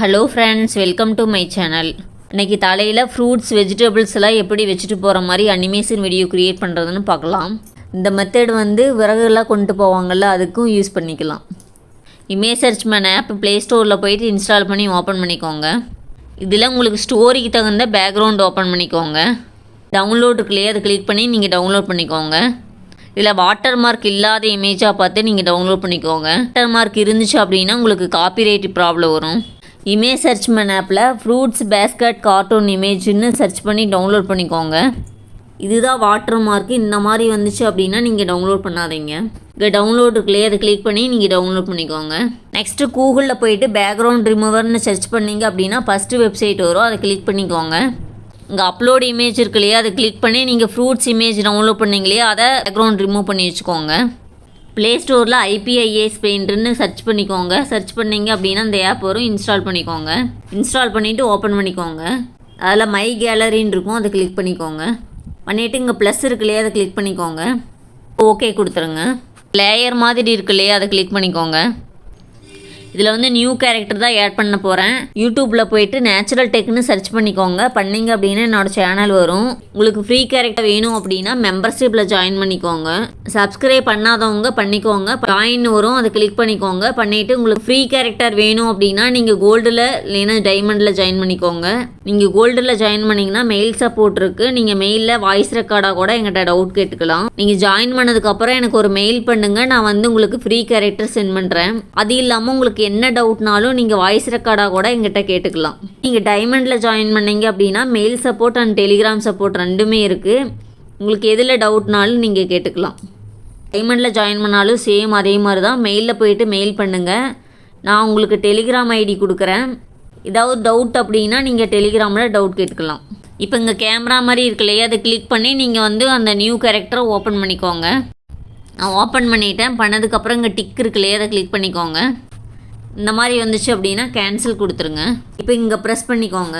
Hello friends welcome to my channel இன்றைக்கி தலையில் fruits vegetables எல்லாம் எப்படி வச்சுட்டு போகிற மாதிரி அனிமேஷன் வீடியோ க்ரியேட் பண்ணுறதுன்னு பார்க்கலாம். இந்த மெத்தட் வந்து விறகுலாம் கொண்டு போவாங்கள்ல அதுக்கும் யூஸ் பண்ணிக்கலாம். Image search man app play ஸ்டோரில் போயிட்டு இன்ஸ்டால் பண்ணி ஓப்பன் பண்ணிக்கோங்க. இதில் உங்களுக்கு ஸ்டோரிக்கு தகுந்த பேக்ரவுண்ட் ஓப்பன் பண்ணிக்கோங்க. டவுன்லோட் இருக்குல்லையே அதை கிளிக் பண்ணி நீங்கள் டவுன்லோட் பண்ணிக்கோங்க. இதில் வாட்டர் மார்க் இல்லாத இமேஜாக பார்த்து நீங்கள் டவுன்லோட் பண்ணிக்கோங்க. வாட்டர் மார்க் இருந்துச்சு அப்படின்னா உங்களுக்கு காப்பிரைட் ப்ராப்ளம் வரும். இமேஜ் சர்ச் பண்ண ஆப்பில் ஃப்ரூட்ஸ் பேஸ்கட் கார்ட்டூன் இமேஜ்னு சர்ச் பண்ணி டவுன்லோட் பண்ணிக்கோங்க. இதுதான் வாட்டர் மார்க் இந்த மாதிரி வந்துச்சு அப்படின்னா நீங்கள் டவுன்லோட் பண்ணாதீங்க. இங்கே டவுன்லோட் இருக்குல்லையே? அதை கிளிக் பண்ணி நீங்கள் டவுன்லோட் பண்ணிக்கோங்க. நெக்ஸ்ட்டு கூகுளில் போயிட்டு பேக்ரவுண்ட் ரிமூவர்னு சர்ச் பண்ணீங்க அப்படின்னா ஃபஸ்ட்டு வெப்சைட் வரும். அதை கிளிக் பண்ணிக்கோங்க. இங்கே அப்லோட் இமேஜ் இருக்கு இல்லையா? அதை கிளிக் பண்ணி நீங்கள் ஃப்ரூட்ஸ் இமேஜ் டவுன்லோட் பண்ணீங்க இல்லையா? அதை பேக்ரவுண்ட் ரிமூவ் பண்ணி வச்சுக்கோங்க. ப்ளே ஸ்டோரில் ஐபிஐஏஎஸ் பெயிண்ட்னு சர்ச் பண்ணிக்கோங்க. சர்ச் பண்ணீங்க அப்படின்னா அந்த ஆப் வரும். இன்ஸ்டால் பண்ணிக்கோங்க. இன்ஸ்டால் பண்ணிவிட்டு ஓப்பன் பண்ணிக்கோங்க. அதில் மை கேலரின்னு இருக்கும். அதை கிளிக் பண்ணிக்கோங்க. பண்ணிவிட்டு இங்கே ப்ளஸ் இருக்கு இல்லையா அதை கிளிக் பண்ணிக்கோங்க. ஓகே கொடுத்துருங்க. லேயர் மாதிரி இருக்கு இல்லையா அதை கிளிக் பண்ணிக்கோங்க. இதில் வந்து நியூ கேரக்டர் தான் ஆட் பண்ண போகிறேன் யூடியூப்பில் போயிட்டு நேச்சுரல் டெக்னு சர்ச் பண்ணிக்கோங்க. பண்ணீங்க அப்படின்னா என்னோடய சேனல் வரும். உங்களுக்கு ஃப்ரீ கேரக்டர் வேணும் அப்படின்னா மெம்பர்ஷிப்பில் ஜாயின் பண்ணிக்கோங்க. சப்ஸ்கிரைப் பண்ணாதவங்க பண்ணிக்கோங்க. ஜாயின் வரும் அதை கிளிக் பண்ணிக்கோங்க. பண்ணிவிட்டு உங்களுக்கு ஃப்ரீ கேரக்டர் வேணும் அப்படின்னா நீங்கள் கோல்டில் இல்லைன்னா டைமண்டில் ஜாயின் பண்ணிக்கோங்க. நீங்கள் கோல்டில் ஜாயின் பண்ணிங்கன்னா மெயில் சப்போர்ட் இருக்குது நீங்கள் மெயிலில் வாய்ஸ் ரெக்கார்டாக கூட எங்கிட்ட டவுட் கேட்டுக்கலாம். நீங்கள் ஜாயின் பண்ணதுக்கப்புறம் எனக்கு ஒரு மெயில் பண்ணுங்கள் நான் வந்து உங்களுக்கு ஃப்ரீ கேரக்டர் சென்ட் பண்ணுறேன் அது இல்லாமல் உங்களுக்கு என்ன டவுட்னாலும் நீங்கள் வாய்ஸ் ரெக்கார்டாக கூட எங்கிட்ட கேட்டுக்கலாம். நீங்கள் டைமண்டில் ஜாயின் பண்ணீங்க அப்படின்னா mail support and Telegram support ரெண்டுமே இருக்குது உங்களுக்கு எதில் டவுட்னாலும் நீங்கள் கேட்டுக்கலாம். டைமண்டில் ஜாயின் பண்ணாலும் சேம் அதே மாதிரி தான் மெயிலில் போயிட்டு மெயில் பண்ணுங்கள் நான் உங்களுக்கு டெலிகிராம் ஐடி கொடுக்குறேன். ஏதாவது டவுட் அப்படின்னா நீங்கள் டெலிகிராமில் டவுட் கேட்டுக்கலாம். இப்போ இங்கே கேமரா மாதிரி இருக்கு இல்லையா? அதை கிளிக் பண்ணி நீங்கள் வந்து அந்த நியூ கேரக்டரை ஓப்பன் பண்ணிக்கோங்க. நான் ஓப்பன் பண்ணிட்டேன். பண்ணதுக்கப்புறம் இங்கே டிக் இருக்கு இல்லையா? அதை கிளிக் பண்ணிக்கோங்க. இந்த மாதிரி வந்துச்சு அப்படின்னா கேன்சல் கொடுத்துருங்க. இப்போ இங்கே ப்ரெஸ் பண்ணிக்கோங்க.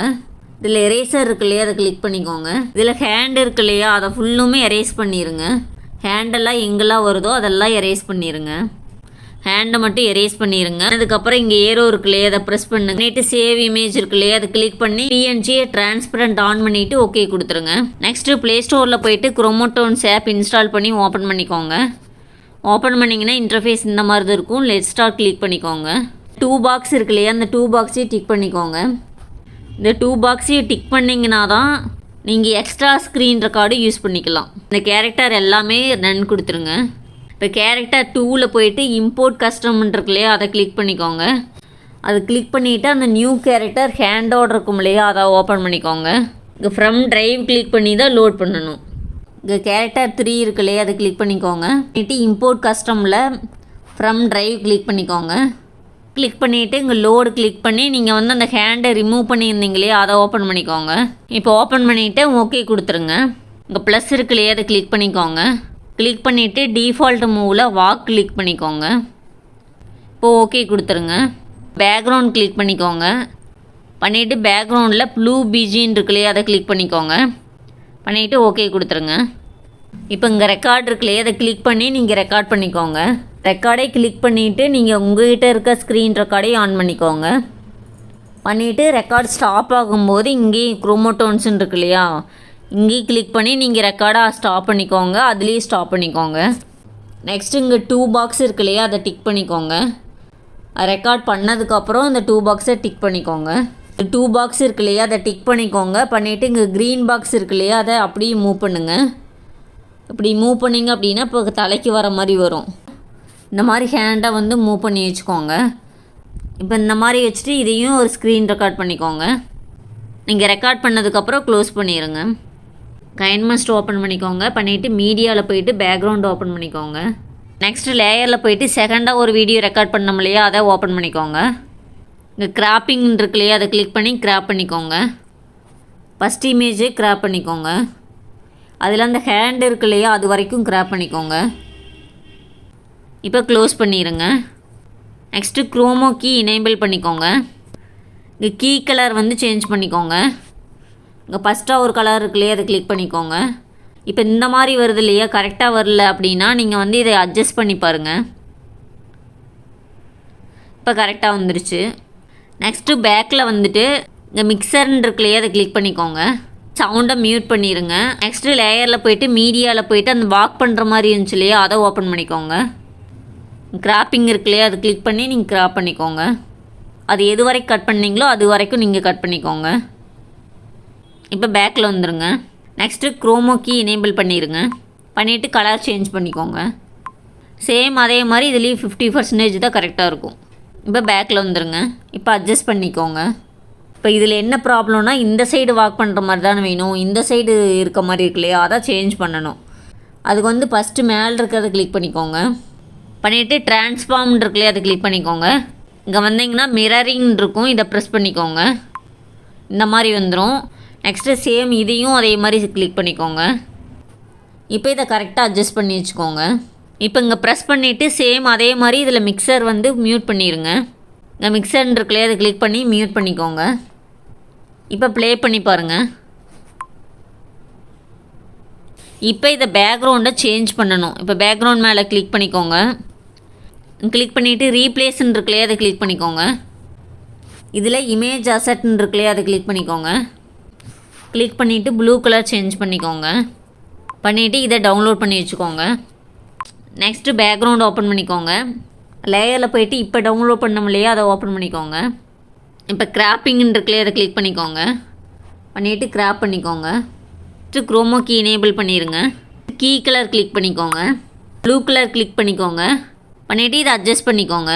இதில் எரேசர் இருக்கு இல்லையா அதை கிளிக் பண்ணிக்கோங்க. இதில் ஹேண்ட் இருக்கு இல்லையா அதை ஃபுல்லுமே எரேஸ் பண்ணிடுங்க ஹேண்டெல்லாம் எங்கெல்லாம் வருதோ அதெல்லாம் எரேஸ் பண்ணிடுங்க ஹேண்டை மட்டும் எரேஸ் பண்ணிடுங்க அதுக்கப்புறம் இங்கே ஏரோ இருக்கு இல்லையா அதை ப்ரெஸ் பண்ணுங்க. நேற்று சேவ் இமேஜ் இருக்கு இல்லையா அதை கிளிக் பண்ணி பிஎன்ஜியை டிரான்ஸ்பரண்ட் ஆன் பண்ணிவிட்டு ஓகே கொடுத்துருங்க. நெக்ஸ்ட்டு ப்ளே ஸ்டோரில் போயிட்டு குரோமோட்டோன்ஸ் ஆப் இன்ஸ்டால் பண்ணி ஓப்பன் பண்ணிக்கோங்க. ஓப்பன் பண்ணிங்கன்னா இன்டர்ஃபேஸ் இந்த மாதிரி தான் இருக்கும். லெட் ஸ்டார் கிளிக் பண்ணிக்கோங்க. டூ பாக்ஸ் இருக்கு இல்லையா? அந்த டூ பாக்ஸையும் டிக் பண்ணிக்கோங்க. இந்த டூ பாக்ஸையும் டிக் பண்ணிங்கன்னா தான் நீங்கள் எக்ஸ்ட்ரா ஸ்க்ரீன் ரெக்கார்டு யூஸ் பண்ணிக்கலாம். இந்த கேரக்டர் எல்லாமே ரன் கொடுத்துருங்க. இப்போ கேரக்டர் டூவில் போயிட்டு இம்போர்ட் கஸ்டம்னு இருக்கு இல்லையா? அதை கிளிக் பண்ணிக்கோங்க. அதை கிளிக் பண்ணிவிட்டு அந்த நியூ கேரக்டர் ஹேண்டோட இருக்கும் இல்லையா? அதை ஓப்பன் பண்ணிக்கோங்க. இங்கே ஃப்ரம் ட்ரைவ் கிளிக் பண்ணி தான் லோட் பண்ணணும். இங்கே கேரக்டர் த்ரீ இருக்கு இல்லையா? அதை கிளிக் பண்ணிக்கோங்க. பண்ணிவிட்டு இம்போர்ட் கஸ்டமில் ஃப்ரம் ட்ரைவ் கிளிக் பண்ணிக்கோங்க. கிளிக் பண்ணிவிட்டு இங்கே லோடு கிளிக் பண்ணி நீங்கள் வந்து அந்த ஹேண்டை ரிமூவ் பண்ணியிருந்தீங்களே அதை ஓப்பன் பண்ணிக்கோங்க. இப்போ ஓப்பன் பண்ணிவிட்டு ஓகே கொடுத்துருங்க. இங்கே ப்ளஸ் இருக்கு இல்லையா அதை கிளிக் பண்ணிக்கோங்க. கிளிக் பண்ணிவிட்டு டிஃபால்ட் மூவில் வாக் கிளிக் பண்ணிக்கோங்க. இப்போ ஓகே கொடுத்துருங்க. பேக்ரவுண்ட் கிளிக் பண்ணிக்கோங்க. பண்ணிவிட்டு பேக்ரவுண்டில் ப்ளூ பிஜின்னு இருக்கு இல்லையா அதை கிளிக் பண்ணிக்கோங்க. பண்ணிவிட்டு ஓகே கொடுத்துருங்க. இப்போ இங்கே ரெக்கார்ட் இருக்கு இல்லையா அதை கிளிக் பண்ணி நீங்கள் ரெக்கார்ட் பண்ணிக்கோங்க. ரெக்கார்டை கிளிக் பண்ணிவிட்டு நீங்கள் உங்ககிட்ட இருக்க ஸ்க்ரீன் ரெக்கார்டை ஆன் பண்ணிக்கோங்க. பண்ணிவிட்டு ரெக்கார்ட் ஸ்டாப் ஆகும்போது இங்கேயும் குரோமோட்டோன்ஸ்னு இருக்கு இல்லையா? இங்கேயும் கிளிக் பண்ணி நீங்கள் ரெக்கார்டாக ஸ்டாப் பண்ணிக்கோங்க. அதுலேயும் ஸ்டாப் பண்ணிக்கோங்க. நெக்ஸ்ட் இங்கே டூ பாக்ஸ் இருக்கு இல்லையா? அதை டிக் பண்ணிக்கோங்க. ரெக்கார்ட் பண்ணதுக்கப்புறம் இந்த டூ பாக்ஸை டிக் பண்ணிக்கோங்க. டூ பாக்ஸ் இருக்கு இல்லையா? அதை டிக் பண்ணிக்கோங்க. பண்ணிவிட்டு இங்கே க்ரீன் பாக்ஸ் இருக்கு இல்லையா? அதை அப்படியே மூவ் பண்ணுங்கள் இப்படி மூவ் பண்ணிங்க அப்படின்னா இப்போ தலைக்கு வர மாதிரி வரும். இந்த மாதிரி ஹேண்டை வந்து மூவ் பண்ணி வச்சுக்கோங்க. இப்போ இந்த மாதிரி வச்சுட்டு இதையும் ஒரு ஸ்க்ரீன் ரெக்கார்ட் பண்ணிக்கோங்க. நீங்கள் ரெக்கார்ட் பண்ணதுக்கப்புறம் க்ளோஸ் பண்ணிடுங்க கைன்மஸ்ட் ஓப்பன் பண்ணிக்கோங்க. பண்ணிவிட்டு மீடியாவில் போயிட்டு பேக்ரவுண்ட் ஓப்பன் பண்ணிக்கோங்க. நெக்ஸ்ட்டு லேயரில் போயிட்டு செகண்டாக ஒரு வீடியோ ரெக்கார்ட் பண்ணோம் இல்லையா அதை ஓப்பன் பண்ணிக்கோங்க. இங்கே கிராப்பிங் இருக்கு இல்லையா அதை கிளிக் பண்ணி கிராப் பண்ணிக்கோங்க. ஃபஸ்ட் இமேஜே கிராப் பண்ணிக்கோங்க. அதில் அந்த ஹேண்ட் இருக்கு இல்லையா அது வரைக்கும் கிராப் பண்ணிக்கோங்க. இப்போ க்ளோஸ் பண்ணிடுங்க நெக்ஸ்ட்டு க்ரோமோ கீ இனேபிள் பண்ணிக்கோங்க. இங்கே கீ கலர் வந்து சேஞ்ச் பண்ணிக்கோங்க. இங்கே ஃபஸ்ட்டாக ஒரு கலர் இருக்கு இல்லையா அதை கிளிக் பண்ணிக்கோங்க. இப்போ இந்த மாதிரி வருது இல்லையா கரெக்டாக வரல அப்படின்னா நீங்கள் வந்து இதை அட்ஜஸ்ட் பண்ணி பாருங்கள் இப்போ கரெக்டாக வந்துருச்சு. நெக்ஸ்ட்டு பேக்கில் வந்துட்டு இங்கே மிக்சர்னு இருக்குல்லையே அதை கிளிக் பண்ணிக்கோங்க. சவுண்டை மியூட் பண்ணிடுங்க நெக்ஸ்ட்டு லேயரில் போயிட்டு மீடியாவில் போயிட்டு அந்த வாக் பண்ணுற மாதிரி இருந்துச்சு இல்லையா அதை ஓப்பன் பண்ணிக்கோங்க. கிராப்பிங் இருக்கு இல்லையா அது கிளிக் பண்ணி நீங்கள் கிராப் பண்ணிக்கோங்க. அது எது வரைக்கும் கட் பண்ணீங்களோ அது வரைக்கும் நீங்கள் கட் பண்ணிக்கோங்க. இப்போ பேக்கில் வந்துடுங்க நெக்ஸ்ட்டு க்ரோமோ கீ எனேபிள் பண்ணிடுங்க பண்ணிவிட்டு கலர் சேஞ்ச் பண்ணிக்கோங்க. சேம் அதே மாதிரி இதுலேயும் ஃபிஃப்டி பர்சன்டேஜ் தான் கரெக்டாக இருக்கும். இப்போ பேக்கில் வந்துடுங்க இப்போ அட்ஜஸ்ட் பண்ணிக்கோங்க. இப்போ இதில் என்ன ப்ராப்ளம்னா இந்த சைடு வாக் பண்ணுற மாதிரி தானே வேணும். இந்த சைடு இருக்க மாதிரி இருக்கு இல்லையா? அதான் சேஞ்ச் பண்ணணும். அதுக்கு வந்து ஃபஸ்ட்டு மேலே இருக்கிறத கிளிக் பண்ணிக்கோங்க. பண்ணிவிட்டு டிரான்ஸ்ஃபார்ம் இருக்குல்லையே அதை கிளிக் பண்ணிக்கோங்க. இங்கே வந்தீங்கன்னா மிரரிங் இருக்கும் இதை ப்ரெஸ் பண்ணிக்கோங்க. இந்த மாதிரி வந்துடும் நெக்ஸ்ட்டு சேம் இதையும் அதே மாதிரி கிளிக் பண்ணிக்கோங்க. இப்போ இதை கரெக்டாக அட்ஜஸ்ட் பண்ணி வச்சுக்கோங்க. இப்போ இங்கே ப்ரெஸ் பண்ணிவிட்டு சேம் அதே மாதிரி இதில் மிக்சர் வந்து மியூட் பண்ணிடுங்க இங்கே மிக்சர் இருக்குல்லையே அதை கிளிக் பண்ணி மியூட் பண்ணிக்கோங்க. இப்போ ப்ளே பண்ணி பாருங்கள் இப்போ இதை பேக்ரவுண்டை சேஞ்ச் பண்ணணும். இப்போ பேக்ரவுண்ட் மேலே கிளிக் பண்ணிக்கோங்க. கிளிக் பண்ணிவிட்டு ரீப்ளேஸ்ன்னு இருக்குல்லையே அதை கிளிக் பண்ணிக்கோங்க. இதில் இமேஜ் அசட்ன்னு இருக்குல்லையே அதை கிளிக் பண்ணிக்கோங்க. கிளிக் பண்ணிவிட்டு ப்ளூ கலர் சேஞ்ச் பண்ணிக்கோங்க. பண்ணிவிட்டு இதை டவுன்லோட் பண்ணி வச்சுக்கோங்க. நெக்ஸ்ட்டு பேக்ரவுண்ட் ஓப்பன் பண்ணிக்கோங்க. லேயரில் போயிட்டு இப்போ டவுன்லோட் பண்ண முடியலையே அதை ஓப்பன் பண்ணிக்கோங்க. இப்போ கிராப்பிங்னு இருக்குல்லையே அதை கிளிக் பண்ணிக்கோங்க. பண்ணிவிட்டு கிராப் பண்ணிக்கோங்க. ஃபஸ்ட்டு க்ரோமோ கீ எனேபிள் பண்ணிடுங்க கீ கலர் கிளிக் பண்ணிக்கோங்க. ப்ளூ கலர் கிளிக் பண்ணிக்கோங்க. பண்ணிவிட்டு இதை அட்ஜஸ்ட் பண்ணிக்கோங்க.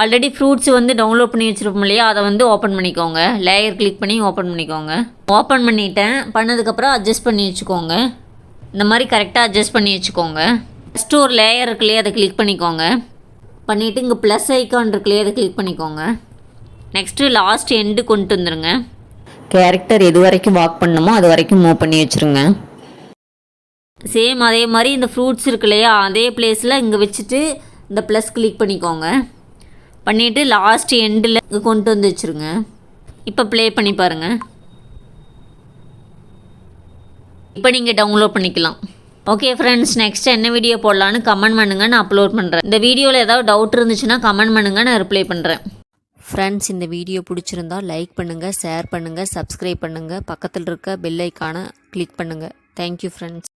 ஆல்ரெடி ஃப்ரூட்ஸ் வந்து டவுன்லோட் பண்ணி வச்சுருப்போம் இல்லையா? அதை வந்து ஓப்பன் பண்ணிக்கோங்க. லேயர் கிளிக் பண்ணி ஓப்பன் பண்ணிக்கோங்க. ஓப்பன் பண்ணிட்டேன். பண்ணதுக்கப்புறம் அட்ஜஸ்ட் பண்ணி வச்சுக்கோங்க. இந்த மாதிரி கரெக்டாக அட்ஜஸ்ட் பண்ணி வச்சுக்கோங்க. ஃபஸ்ட்டு ஒரு லேயர் இருக்கு இல்லையா அதை கிளிக் பண்ணிக்கோங்க. பண்ணிவிட்டு இங்கே ப்ளஸ் ஐக்கான் இருக்கு இல்லையா அதை கிளிக் பண்ணிக்கோங்க. நெக்ஸ்ட்டு லாஸ்ட் எண்டு கொண்டு வந்துடுங்க கேரக்டர் எது வரைக்கும் வாக் பண்ணணுமோ அது வரைக்கும் மூவ் பண்ணி வச்சுருங்க. சேம் அதே மாதிரி இந்த ஃப்ரூட்ஸ் இருக்கு இல்லையா அதே பிளேஸில் இங்கே வச்சுட்டு இந்த ப்ளஸ் கிளிக் பண்ணிக்கோங்க. பண்ணிவிட்டு லாஸ்ட் எண்டில் இங்கே கொண்டு வந்து வச்சுருங்க. இப்போ ப்ளே பண்ணி பாருங்கள் இப்போ நீங்கள் டவுன்லோட் பண்ணிக்கலாம். ஓகே ஃப்ரெண்ட்ஸ் நெக்ஸ்ட் என்ன வீடியோ போடலான்னு கமெண்ட் பண்ணுங்கள் நான் அப்லோட் பண்ணுறேன் இந்த வீடியோவில் ஏதாவது டவுட் இருந்துச்சுன்னா கமெண்ட் பண்ணுங்கள் நான் ரிப்ளை பண்ணுறேன் ஃப்ரெண்ட்ஸ் இந்த வீடியோ பிடிச்சிருந்தா லைக் பண்ணுங்கள் ஷேர் பண்ணுங்கள் சப்ஸ்கிரைப் பண்ணுங்கள் பக்கத்தில் இருக்க பெல் ஐக்கானை கிளிக் பண்ணுங்கள் தேங்க்யூ ஃப்ரெண்ட்ஸ்